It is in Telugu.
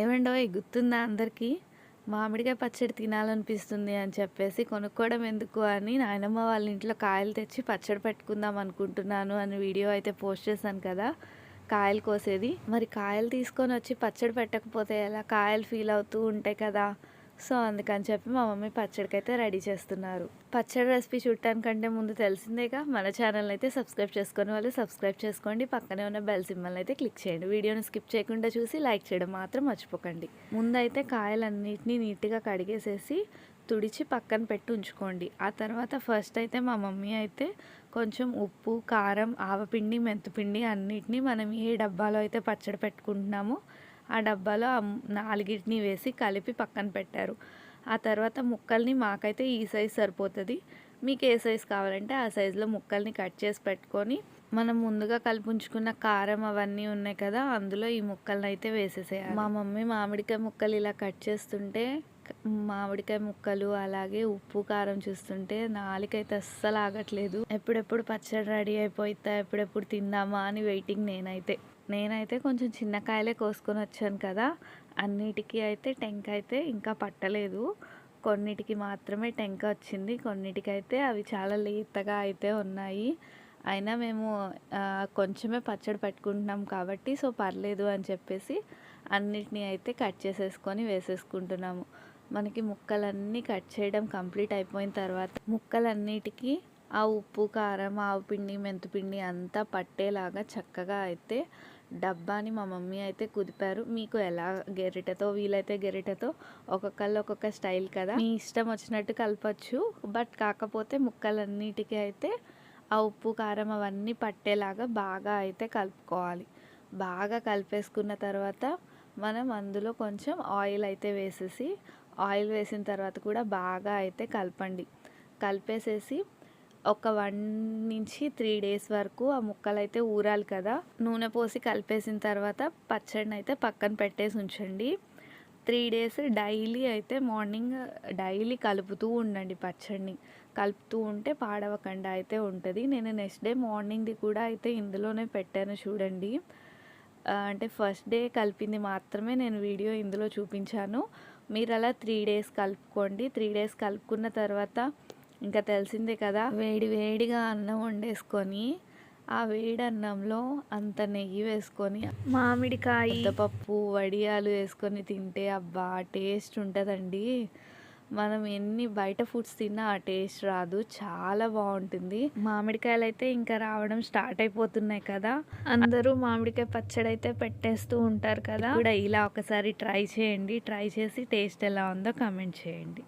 ఏమండో గుర్తుందా అందరికీ? మామిడికాయ పచ్చడి తినాలనిపిస్తుంది అని చెప్పేసి కొనుక్కోవడం ఎందుకు అని నాయనమ్మ వాళ్ళ ఇంట్లో కాయలు తెచ్చి పచ్చడి పెట్టుకుందాం అనుకుంటున్నాను అని వీడియో అయితే పోస్ట్ చేశాను కదా కాయలు కోసేది. మరి కాయలు తీసుకొని వచ్చి పచ్చడి పెట్టకపోతే ఎలా? కాయలు ఫీల్ అవుతూ ఉంటాయి కదా. సో అందుకని చెప్పి మా మమ్మీ పచ్చడికి అయితే రెడీ చేస్తున్నారు. పచ్చడి రెసిపీ చూడటానికంటే ముందు తెలిసిందేగా మన ఛానల్ అయితే సబ్స్క్రైబ్ చేసుకొని వాళ్ళు సబ్స్క్రైబ్ చేసుకోండి. పక్కనే ఉన్న బెల్ సింబల్ అయితే క్లిక్ చేయండి. వీడియోని స్కిప్ చేయకుండా చూసి లైక్ చేయడం మాత్రం మర్చిపోకండి. ముందైతే కాయలన్నిటినీ నీట్గా కడిగేసేసి తుడిచి పక్కన పెట్టి ఉంచుకోండి. ఆ తర్వాత ఫస్ట్ అయితే మా మమ్మీ అయితే కొంచెం ఉప్పు కారం ఆవపిండి మెంతిపిండి అన్నిటినీ మనం ఏ డబ్బాలో అయితే పచ్చడి పెట్టుకుంటున్నామో ఆ డబ్బాలో ఆ నాలుగిటిని వేసి కలిపి పక్కన పెట్టారు. ఆ తర్వాత ముక్కల్ని మాకైతే ఈ సైజ్ సరిపోతుంది. మీకు ఏ సైజ్ కావాలంటే ఆ సైజులో ముక్కల్ని కట్ చేసి పెట్టుకొని మనం ముందుగా కలిపించుకున్న కారం అవన్నీ ఉన్నాయి కదా అందులో ఈ ముక్కల్ని అయితే వేసేసేయాలి. మా మమ్మీ మామిడికాయ ముక్కలు ఇలా కట్ చేస్తుంటే మామిడికాయ ముక్కలు అలాగే ఉప్పు కారం చూస్తుంటే నాలుకైతే అస్సలు ఆగట్లేదు. ఎప్పుడెప్పుడు పచ్చడి రెడీ అయిపోతా ఎప్పుడెప్పుడు తిందామా అని వెయిటింగ్ నేనైతే. నేనైతే కొంచెం చిన్న కాయలే కోసుకొని వచ్చాను కదా. అన్నిటికీ అయితే టెంక అయితే ఇంకా పట్టలేదు. కొన్నిటికి మాత్రమే టెంక వచ్చింది. కొన్నిటికైతే అవి చాలా లేతగా అయితే ఉన్నాయి. అయినా మేము కొంచెమే పచ్చడి పెట్టుకుంటున్నాం కాబట్టి సో పర్లేదు అని చెప్పేసి అన్నిటినీ అయితే కట్ చేసేసుకొని వేసేసుకుంటున్నాము. మనకి ముక్కలన్నీ కట్ చేయడం కంప్లీట్ అయిపోయిన తర్వాత ముక్కలన్నిటికీ ఆ ఉప్పు కారం ఆవు పిండి మెంతిపిండి అంతా పట్టేలాగా చక్కగా అయితే డబ్బాని మా మమ్మీ అయితే కుదిపారు. మీకు ఎలా గెరిటతో వీలైతే గెరిటతో ఒక్కొక్కళ్ళు ఒక్కొక్క స్టైల్ కదా. మీ ఇష్టం వచ్చినట్టు కలపచ్చు. బట్ కాకపోతే ముక్కలన్నిటికీ అయితే ఆ ఉప్పు కారం అవన్నీ పట్టేలాగా బాగా అయితే కలుపుకోవాలి. బాగా కలిపేసుకున్న తర్వాత మనం అందులో కొంచెం ఆయిల్ అయితే వేసేసి ఆయిల్ వేసిన తర్వాత కూడా బాగా అయితే కలపండి. కలిపేసేసి ఒక వన్ నుంచి త్రీ డేస్ వరకు ఆ ముక్కలు అయితే ఊరాలి కదా. నూనె పోసి కలిపేసిన తర్వాత పచ్చడిని అయితే పక్కన పెట్టేసి ఉంచండి. త్రీ డేస్ డైలీ అయితే మార్నింగ్ డైలీ కలుపుతూ ఉండండి పచ్చడిని. కలుపుతూ ఉంటే పాడవకుండా అయితే ఉంటుంది. నేను నెక్స్ట్ డే మార్నింగ్ది కూడా అయితే ఇందులోనే పెట్టాను చూడండి. అంటే ఫస్ట్ డే కలిపింది మాత్రమే నేను వీడియో ఇందులో చూపించాను. మీరు అలా త్రీ డేస్ కలుపుకోండి. త్రీ డేస్ కలుపుకున్న తర్వాత ఇంకా తెలిసిందే కదా వేడి వేడిగా అన్నం వండేసుకొని ఆ వేడి అన్నంలో అంత నెయ్యి వేసుకొని మామిడికాయ. పప్పు వడియాలు వేసుకొని తింటే అబ్బా టేస్ట్ ఉంటుందండి. మనం ఎన్ని బయట ఫుడ్స్ తిన్నా ఆ టేస్ట్ రాదు చాలా బాగుంటుంది. మామిడికాయలు అయితే ఇంకా రావడం స్టార్ట్ అయిపోతున్నాయి కదా. అందరూ మామిడికాయ పచ్చడి అయితే పెట్టేస్తూ ఉంటారు కదా. కూడా ఇలా ఒకసారి ట్రై చేయండి. ట్రై చేసి టేస్ట్ ఎలా ఉందో కామెంట్ చేయండి.